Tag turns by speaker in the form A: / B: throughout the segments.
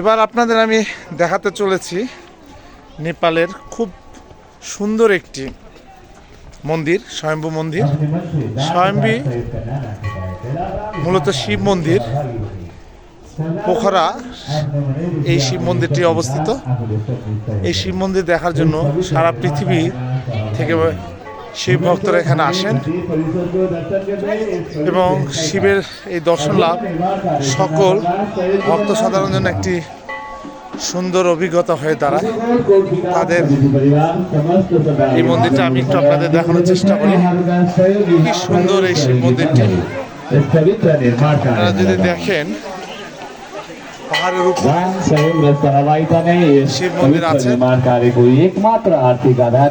A: এবার আপনাদের আমি দেখাতে চলেছি নেপালের খুব সুন্দর একটি মন্দির, স্বয়ম্ভু মন্দির। স্বয়ম্ভী মূলত শিব মন্দির, পোখরা, এই শিব মন্দিরটি অবস্থিত। এই শিব মন্দির দেখার জন্য সারা পৃথিবী থেকে শিব ভক্তরা এখানে আসেন এবং শিবের এই দর্শন লাভ। সকল ভক্ত সাধারণ জন্য একটি সুন্দর অভিজ্ঞতা হয়ে দাঁড়ায়। তাদের এই মন্দিরটা আমি একটু আপনাদের দেখানোর চেষ্টা করি। কি সুন্দর এই শিব মন্দিরটি। আপনারা যদি দেখেন, পাহাড়ের শিব
B: মন্দির
A: আছে।
B: একমাত্র আর্থিক আধার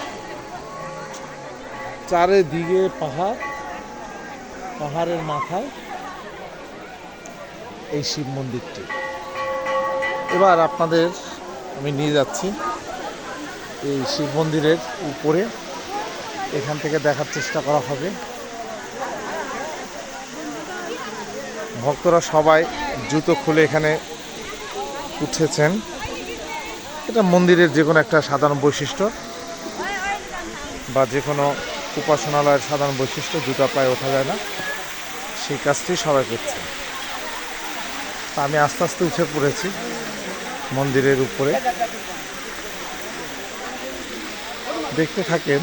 A: চারিদিকে পাহাড়, পাহাড়ের মাথায় এই শিব মন্দিরটি। এবার আপনাদের আমি নিয়ে যাচ্ছি এই শিব মন্দিরের উপরে। এখান থেকে দেখার চেষ্টা করা হবে। ভক্তরা সবাই জুতো খুলে এখানে উঠেছেন। এটা মন্দিরের যে কোনো একটা সাধারণ বৈশিষ্ট্য বা যে কোনো উপাসনালয়ের সাধারণ বৈশিষ্ট্য, জুতা পায়ে ওঠা যায় না। সেই কাজটি সবাই করছে। আমি আস্তে আস্তে উঠে পড়েছি মন্দিরের উপরে। দেখতে থাকেন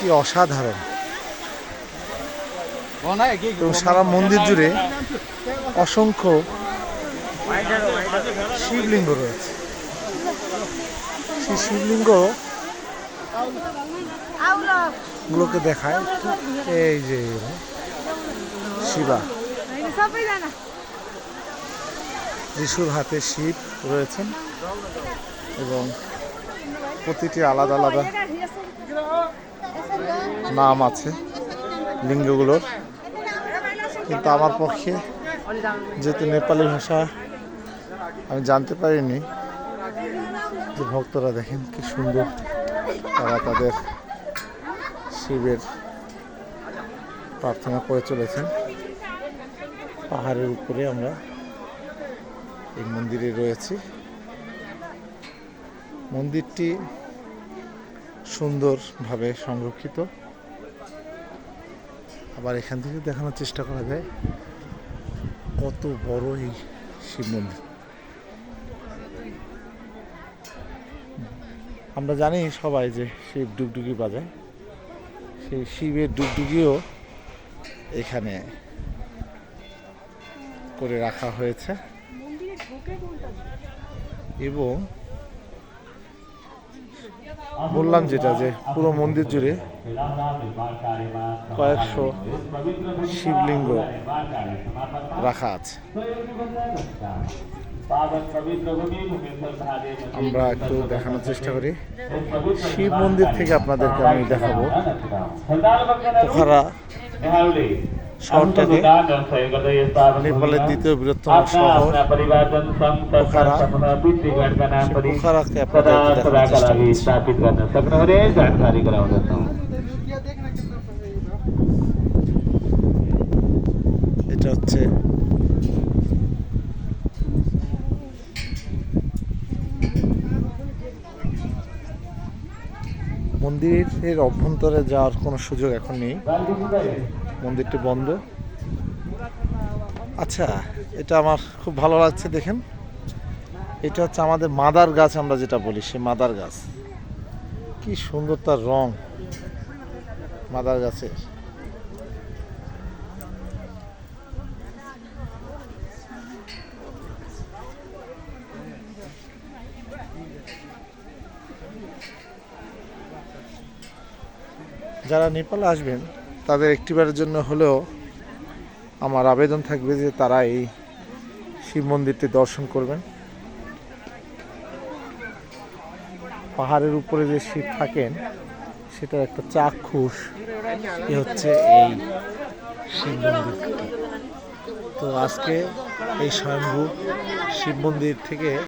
A: কি অসাধারণ। এবং সারা মন্দির জুড়ে অসংখ্য শিবলিঙ্গ রয়েছে। সেই শিবলিঙ্গ গুলোকে দেখায়। এই যে শিবা। যিশুর হাতে শিব রয়েছেন এবং প্রতিটি আলাদা আলাদা নাম আছে লিঙ্গগুলোর। কিন্তু আমার পক্ষে যেহেতু নেপালি ভাষা, আমি জানতে পারিনি যে ভক্তরা দেখেন কি সুন্দর। তারা তাদের শিবের প্রার্থনা করে চলেছেন। পাহাড়ের উপরে আমরা এই মন্দিরে রয়েছি। মন্দিরটি সুন্দরভাবে সংরক্ষিত। আবার এখান থেকে দেখানোর চেষ্টা করা যায়, কত বড় এই শিব মন্দির। আমরা জানি সবাই যে শিব ডুগডুগি বাজায়। সেই শিবের ডুগডুগিও এখানে করে রাখা হয়েছে। এবং বললাম যেটা যে পুরো মন্দির জুড়ে কয়েকশো শিবলিঙ্গ রাখা আছে। আমরা একটু দেখানোর চেষ্টা করি। শিব মন্দির থেকে আপনাদেরকে আমি দেখাবো। পোখারা শহরটাকে নেপালের দ্বিতীয় বৃহত্তম শহর। পোখারা পোখারাকে আপনাদের দেখানোর চেষ্টা করছি। এটা হচ্ছে মন্দিরের অভ্যন্তরে যাওয়ার কোনো সুযোগ এখন নেই। মন্দিরটি বন্ধ। আচ্ছা এটা আমার খুব ভালো লাগছে দেখেন। এটা হচ্ছে আমাদের মাদার গাছ আমরা যেটা বলি সে মাদার গাছ। কি সুন্দর তার রং মাদার গাছের। যারা নেপালে আসবেন, তাদের একটিবারের জন্য হলেও আমার আবেদন থাকবে যে তারা এই শিব মন্দিরটি দর্শন করবেন। পাহাড়ের উপরে যে শিব থাকেন, সেটার একটা চাক্ষুষ এ হচ্ছে এই শিব মন্দির তো আজকে এই স্বয়ম্ভু শিব মন্দির থেকে